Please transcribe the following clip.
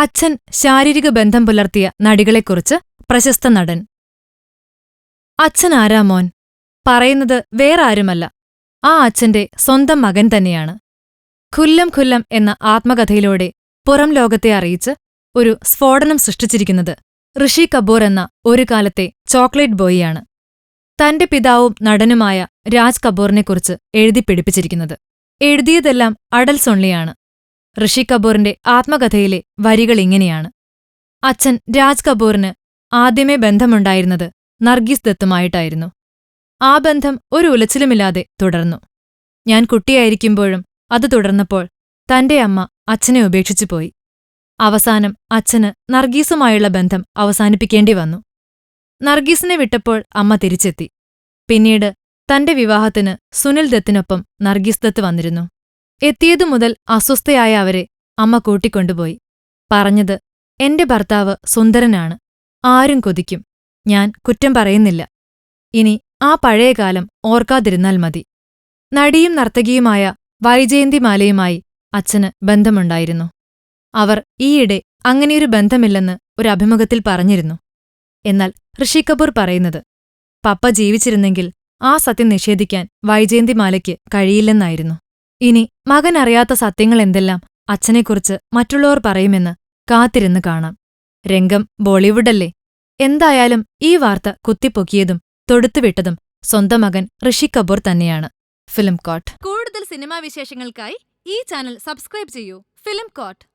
അച്ഛൻ ശാരീരിക ബന്ധം പുലർത്തിയ നടികളെക്കുറിച്ച് പ്രശസ്ത നടൻ. അച്ഛൻ ആരാ മോൻ? പറയുന്നത് വേറാരുമല്ല ആ അച്ഛന്റെ സ്വന്തം മകൻ തന്നെയാണ്. ഖുല്ലം ഖുല്ലം എന്ന ആത്മകഥയിലൂടെ പുറം ലോകത്തെ അറിയിച്ച് ഒരു സ്ഫോടനം സൃഷ്ടിച്ചിരിക്കുന്നത് ഋഷി കപൂർ എന്ന ഒരു കാലത്തെ ചോക്ലേറ്റ് ബോയിയാണ്. തന്റെ പിതാവും നടനുമായ രാജ് കപൂറിനെക്കുറിച്ച് എഴുതി പിടിപ്പിച്ചിരിക്കുന്നത്. എഴുതിയതെല്ലാം അടൽ സൊള്ളിയാണ് ഋഷി കപൂറിന്റെ ആത്മകഥയിലെ വരികൾ ഇങ്ങനെയാണ്. അച്ഛൻ രാജ് കപൂറിന് ആദ്യമേ ബന്ധമുണ്ടായിരുന്നത് നർഗീസ് ദത്തുമായിട്ടായിരുന്നു. ആ ബന്ധം ഒരു ഉലച്ചിലുമില്ലാതെ തുടർന്നു. ഞാൻ കുട്ടിയായിരിക്കുമ്പോഴും അത് തുടർന്നപ്പോൾ തന്റെ അമ്മ അച്ഛനെ ഉപേക്ഷിച്ചു പോയി. അവസാനം അച്ഛന് നർഗീസുമായുള്ള ബന്ധം അവസാനിപ്പിക്കേണ്ടി വന്നു. നർഗീസിനെ വിട്ടപ്പോൾ അമ്മ തിരിച്ചെത്തി. പിന്നീട് തന്റെ വിവാഹത്തിന് സുനിൽ ദത്തിനൊപ്പം നർഗീസ് ദത്ത് വന്നിരുന്നു. എത്തിയതു മുതൽ അസ്വസ്ഥയായ അവരെ അമ്മ കൂട്ടിക്കൊണ്ടുപോയി. പറഞ്ഞത് എന്റെ ഭർത്താവ് സുന്ദരനാണ്. ആരും കൊതിക്കും. ഞാൻ കുറ്റം പറയുന്നില്ല. ഇനി ആ പഴയകാലം ഓർക്കാതിരുന്നാൽ മതി നടിയും നർത്തകിയുമായ വൈജയന്തിമാലയുമായി അച്ഛന് ബന്ധമുണ്ടായിരുന്നു. അവർ ഈയിടെ അങ്ങനെയൊരു ബന്ധമില്ലെന്ന് ഒരു അഭിമുഖത്തിൽ പറഞ്ഞിരുന്നു. എന്നാൽ ഋഷി കപൂർ പറയുന്നത് പപ്പ ജീവിച്ചിരുന്നെങ്കിൽ ആ സത്യം നിഷേധിക്കാൻ വൈജയന്തിമാലയ്ക്ക് കഴിയില്ലെന്നായിരുന്നു. ഇനി മകൻ അറിയാത്ത സത്യങ്ങൾ എന്തെല്ലാം അച്ഛനെക്കുറിച്ച് മറ്റുള്ളവർ പറയുമെന്ന് കാത്തിരുന്ന് കാണാം. രംഗം ബോളിവുഡല്ലേ? എന്തായാലും ഈ വാർത്ത കുത്തിപ്പൊക്കിയതും തൊടുത്തുവിട്ടതും സ്വന്തം മകൻ ഋഷി കപൂർ തന്നെയാണ്. ഫിലിം കോട്ട്. കൂടുതൽ സിനിമാ വിശേഷങ്ങൾക്കായി ഈ ചാനൽ സബ്സ്ക്രൈബ് ചെയ്യൂ. Film coat.